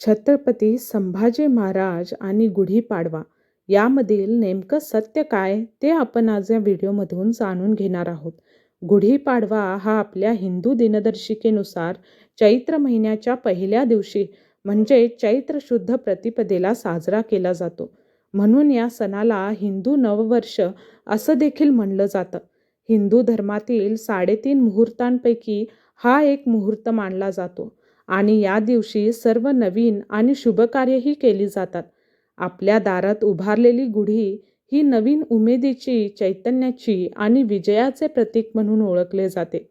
छत्रपती संभाजी महाराज आणि गुढीपाडवा यामधील नेमकं सत्य काय ते आपण आज या व्हिडिओमधून जाणून घेणार आहोत. गुढीपाडवा हा आपल्या हिंदू दिनदर्शिकेनुसार चैत्र महिन्याच्या पहिल्या दिवशी म्हणजे चैत्र शुद्ध प्रतिपदेला साजरा केला जातो. म्हणून या सणाला हिंदू नववर्ष असं देखील म्हणलं जातं. हिंदू धर्मातील साडेतीन मुहूर्तांपैकी हा एक मुहूर्त मानला जातो. आणि या दिवशी सर्व नवीन आणि शुभकार्यही केली जातात. आपल्या दारात उभारलेली गुढी ही नवीन उमेदीची चैतन्याची आणि विजयाचे प्रतीक म्हणून ओळखले जाते.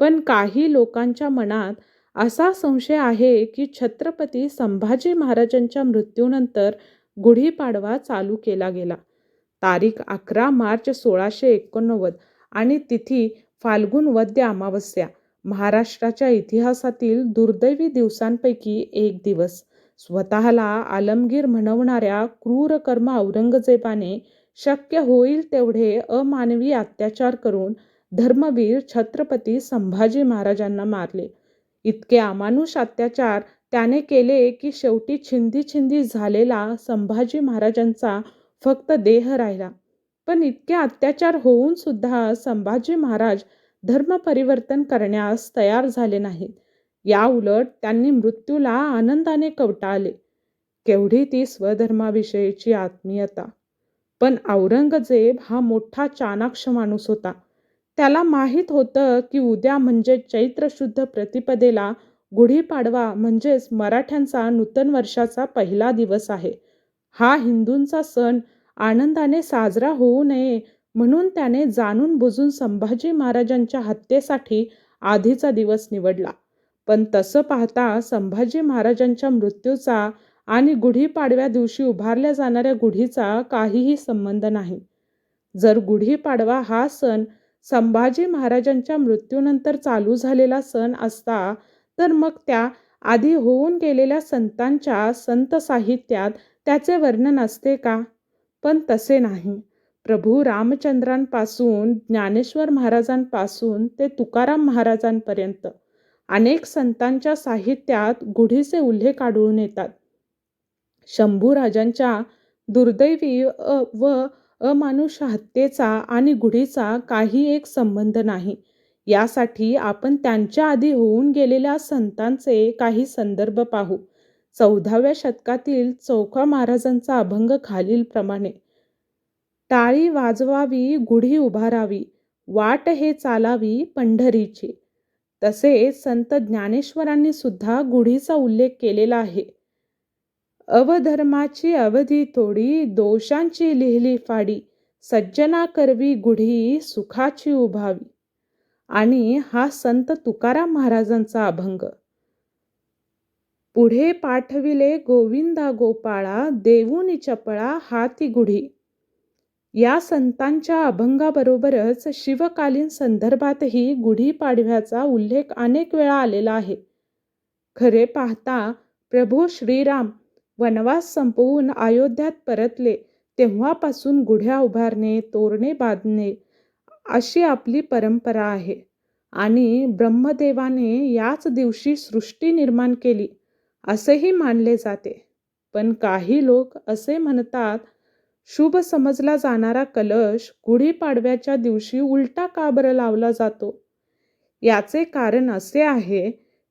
पण काही लोकांच्या मनात असा संशय आहे की छत्रपती संभाजी महाराजांच्या मृत्यूनंतर गुढीपाडवा चालू केला गेला. तारीख अकरा मार्च सोळाशे एकोणनव्वद आणि तिथी फाल्गुन वद्य अमावस्या. महाराष्ट्राच्या इतिहासातील दुर्दैवी दिवसांपैकी एक दिवस. स्वतःला आलमगीर म्हणवणाऱ्या क्रूरकर्म औरंगजेबाने शक्य होईल तेवढे अमानवी अत्याचार करून धर्मवीर छत्रपती संभाजी महाराजांना मारले. इतके अमानुष अत्याचार त्याने केले की शेवटी छिंदी छिंदी झालेला संभाजी महाराजांचा फक्त देह राहिला. पण इतके अत्याचार होऊन सुद्धा संभाजी महाराज धर्म परिवर्तन करण्यास तयार झाले नाहीत. या उलट त्यांनी मृत्यूला आनंदाने कवटाळले केवढी ती स्वधर्माविषयीची आत्मीयता. पण औरंगजेब हा मोठा चाणाक्ष माणूस होता. त्याला माहीत होतं की उद्या म्हणजे चैत्र शुद्ध प्रतिपदेला गुढीपाडवा म्हणजेच मराठ्यांचा नूतन वर्षाचा पहिला दिवस आहे. हा हिंदूंचा सण आनंदाने साजरा होऊ नये म्हणून त्याने जाणून बुजून संभाजी महाराजांच्या हत्येसाठी आधीचा दिवस निवडला. पण तसं पाहता संभाजी महाराजांच्या मृत्यूचा आणि गुढीपाडव्या दिवशी उभारल्या जाणाऱ्या गुढीचा काहीही संबंध नाही. जर गुढीपाडवा हा सण संभाजी महाराजांच्या मृत्यूनंतर चालू झालेला सण असता तर मग त्या आधी होऊन गेलेल्या संतांच्या संत साहित्यात त्याचे वर्णन असते का? पण तसे नाही. प्रभू रामचंद्रांपासून ज्ञानेश्वर महाराजांपासून ते तुकाराम महाराजांपर्यंत अनेक संतांच्या साहित्यात गुढीचे उल्लेख आढळून येतात. शंभूराजांच्या दुर्दैवी व अमानुष हत्येचा आणि गुढीचा काही एक संबंध नाही. यासाठी आपण त्यांच्या आधी होऊन गेलेल्या संतांचे काही संदर्भ पाहू. चौदाव्या शतकातील चौका महाराजांचा अभंग खालीलप्रमाणे टाळी वाजवावी गुढी उभारावी वाट हे चालावी पंढरीची. तसेच संत ज्ञानेश्वरांनी सुद्धा गुढीचा उल्लेख केलेला आहे. अवधर्माची अवधी तोडी दोषांची लिहिली फाडी सज्जना करवी गुढी सुखाची उभावी. आणि हा संत तुकाराम महाराजांचा अभंग. पुढे पाठविले गोविंदा गोपाळा देऊनी चपळा हाती गुढी. या संतांच्या अभंगाबरोबरच शिवकालीन संदर्भातही गुढीपाडव्याचा उल्लेख अनेक वेळा आलेला आहे. खरे पाहता प्रभू श्रीराम वनवास संपवून अयोध्यात परतले तेव्हापासून गुढ्या उभारणे तोरणे बांधणे अशी आपली परंपरा आहे. आणि ब्रह्मदेवाने याच दिवशी सृष्टी निर्माण केली असेही मानले जाते. पण काही लोक असे म्हणतात शुभ समजला जाणारा कलश गुढीपाडव्याच्या दिवशी उलटा का बरं लावला जातो? याचे कारण असे आहे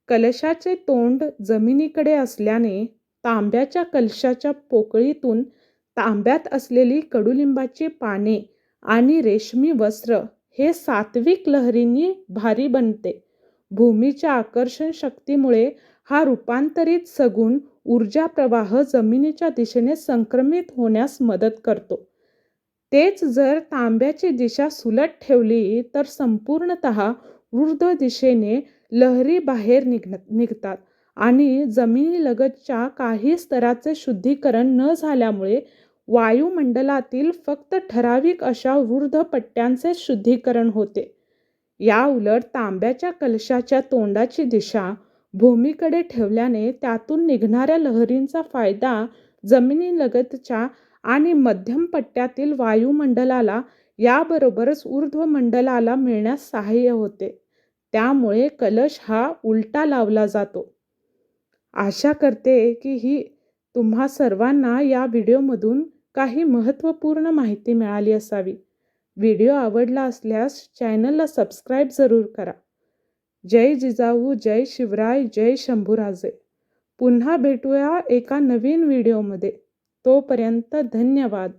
कलशाचे तोंड जमिनीकडे असल्याने तांब्याच्या कलशाच्या पोकळीतून तांब्यात असलेली कडुलिंबाची पाने आणि रेशमी वस्त्र हे सात्विक लहरींनी भारी बनते. भूमीच्या आकर्षण शक्तीमुळे हा रूपांतरित सगुण ऊर्जा प्रवाह जमिनीच्या दिशेने संक्रमित होण्यास मदत करतो. तेच जर तांब्याची दिशा सुलट ठेवली तर संपूर्णत वृद्ध दिशेने लहरी बाहेर निघ निघतात आणि जमिनीलगतच्या काही स्तराचे शुद्धीकरण न झाल्यामुळे वायुमंडलातील फक्त ठराविक अशा वृद्ध पट्ट्यांचे शुद्धीकरण होते. या उलट तांब्याच्या कलशाच्या तोंडाची दिशा भूमीकडे ठेवल्याने त्यातून निघणाऱ्या लहरींचा फायदा जमिनीलगतच्या आणि मध्यम पट्ट्यातील वायुमंडलाला याबरोबरच ऊर्ध्वमंडलाला मिळण्यास सहाय्य होते. त्यामुळे कलश हा उलटा लावला जातो. आशा करते की ही तुम्हा सर्वांना या व्हिडिओमधून काही महत्त्वपूर्ण माहिती मिळाली असावी. व्हिडिओ आवडला असल्यास चॅनलला सबस्क्राईब जरूर करा. जय जिजाऊ जय शिवराय जय शंभूराजे. पुन्हा भेटूया एका नवीन व्हिडिओमध्ये. तोपर्यंत धन्यवाद.